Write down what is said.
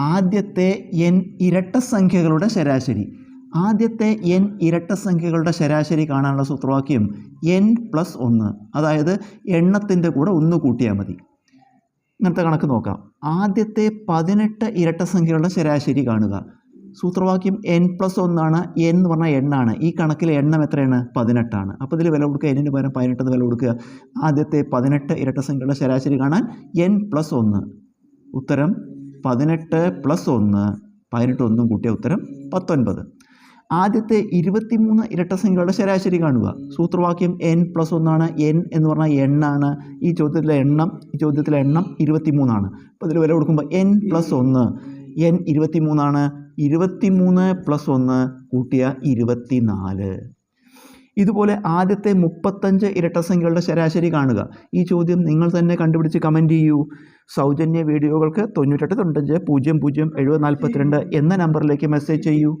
ആദ്യത്തെ എൻ ഇരട്ട സംഖ്യകളുടെ ശരാശരി. ആദ്യത്തെ എൻ ഇരട്ട സംഖ്യകളുടെ ശരാശരി കാണാനുള്ള സൂത്രവാക്യം എൻ പ്ലസ് ഒന്ന്. അതായത് എണ്ണത്തിന്റെ കൂടെ ഒന്ന് കൂട്ടിയാൽ മതി. ഇങ്ങനത്തെ കണക്ക് നോക്കാം. ആദ്യത്തെ പതിനെട്ട് ഇരട്ട സംഖ്യകളുടെ ശരാശരി കാണുക. സൂത്രവാക്യം എൻ പ്ലസ് ഒന്നാണ്. എൻ എന്ന് പറഞ്ഞാൽ എണ്ണാണ്. ഈ കണക്കിലെ എണ്ണം എത്രയാണ്? പതിനെട്ടാണ്. അപ്പോൾ ഇതിൽ വില കൊടുക്കുക. എന്നിന് പകരം പതിനെട്ട് വില കൊടുക്കുക. ആദ്യത്തെ പതിനെട്ട് ഇരട്ട സംഖ്യകളുടെ ശരാശരി കാണാൻ എൻ പ്ലസ് ഒന്ന്. ഉത്തരം പതിനെട്ട് പ്ലസ് ഒന്ന് പതിനെട്ട് ഒന്നും കൂട്ടിയ ഉത്തരം പത്തൊൻപത്. ആദ്യത്തെ ഇരുപത്തിമൂന്ന് ഇരട്ട സംഖ്യകളുടെ ശരാശരി കാണുക. സൂത്രവാക്യം എൻ പ്ലസ് ഒന്നാണ് എൻ എന്ന് പറഞ്ഞാൽ എണ്ണാണ് ഈ ചോദ്യത്തിലെ എണ്ണം ഈ ചോദ്യത്തിലെ എണ്ണം ഇരുപത്തിമൂന്നാണ് അപ്പോൾ ഇതിൽ വില കൊടുക്കുമ്പോൾ എൻ പ്ലസ് ഒന്ന് എൻ ഇരുപത്തിമൂന്നാണ് ഇരുപത്തിമൂന്ന് പ്ലസ് ഒന്ന് കൂട്ടിയ ഇരുപത്തിനാല്. ഇതുപോലെ ആദ്യത്തെ മുപ്പത്തഞ്ച് ഇരട്ട സംഖ്യകളുടെ ശരാശരി കാണുക. ഈ ചോദ്യം നിങ്ങൾ തന്നെ കണ്ടുപിടിച്ച് കമന്റ് ചെയ്യൂ. സൗജന്യ വീഡിയോകൾക്ക് തൊണ്ണൂറ്റെട്ട് തൊണ്ണൂറ്റഞ്ച് പൂജ്യം പൂജ്യം എഴുപത് നാൽപ്പത്തിരണ്ട് എന്ന നമ്പറിലേക്ക് മെസ്സേജ് ചെയ്യൂ.